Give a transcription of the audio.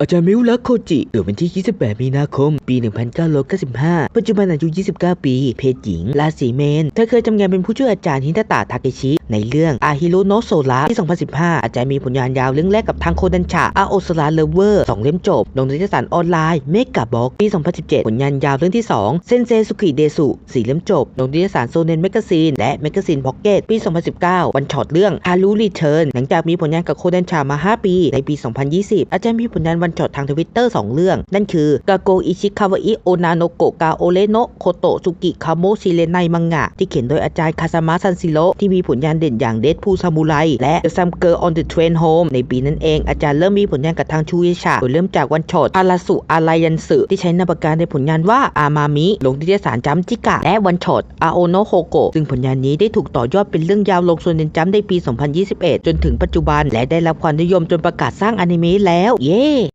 อาจารย์มิวรักโคจิเกิดวันที่ 28 มีนาคม ปี 1995 ปัจจุบันอายุ 29 ปี เพศหญิง ราศีเมน เธอเคยทำงานเป็นผู้ช่วยอาจารย์ฮิตาตะทาเกชิ ในเรื่องอาฮิโรโนโซระที่ 2015 อาจารย์มีผลงานยาวเรื่องแรกกับทางโคดันชาอาโอสระเลเวอร์ 2 เล่มจบ ลงนิตยสารออนไลน์เมกะบ็อกปี 2017 ผลงานยาวเรื่องที่ 2 เซนเซสุกิเดสุ 4 เล่มจบ ลงนิตยสารโซเนนแมกซีนและแมกซีนพ็อกเก็ตปี 2019 วันช็อตเรื่องฮารุรีเทิร์นหลังจากมีผลงานกับโคดันชามา 5 ปี ในปี 2020 อาจารย์มีผลงานวันช็อตทางทวิตเตอร์2เรื่อง นั่นคือกาโกอิชิคาวะอิโอนาโนโกกาโอเลโนโคโตสุกิคาโมชิเรไนมังงะ ที่เขียนโดยอาจารย์คาซามะซันซิโรที่มีผลงานเด่นอย่างเด p พูซามูไรและ The Some Girl on the Train Home ในปีนั้นเองอาจารย์เริ่มมีผลงานกับทางชูเอชาโดยเริ่มจากวันช็อตอาราสุอารายันสึที่ใช้นามปากกาในผลงานว่าอามามิลงนิตยสารจัมจิกะ และวันช็อตอาโอโนโฮโกซึ่งผลงานนี้ได้ถูกต่อยอดเป็นเรื่องยาวลงโซนเนนจัมในปี 2021 จนถึงปัจจุบันและได้รับความนิยมจนประกาศสร้างอนิเมะแล้ว เย้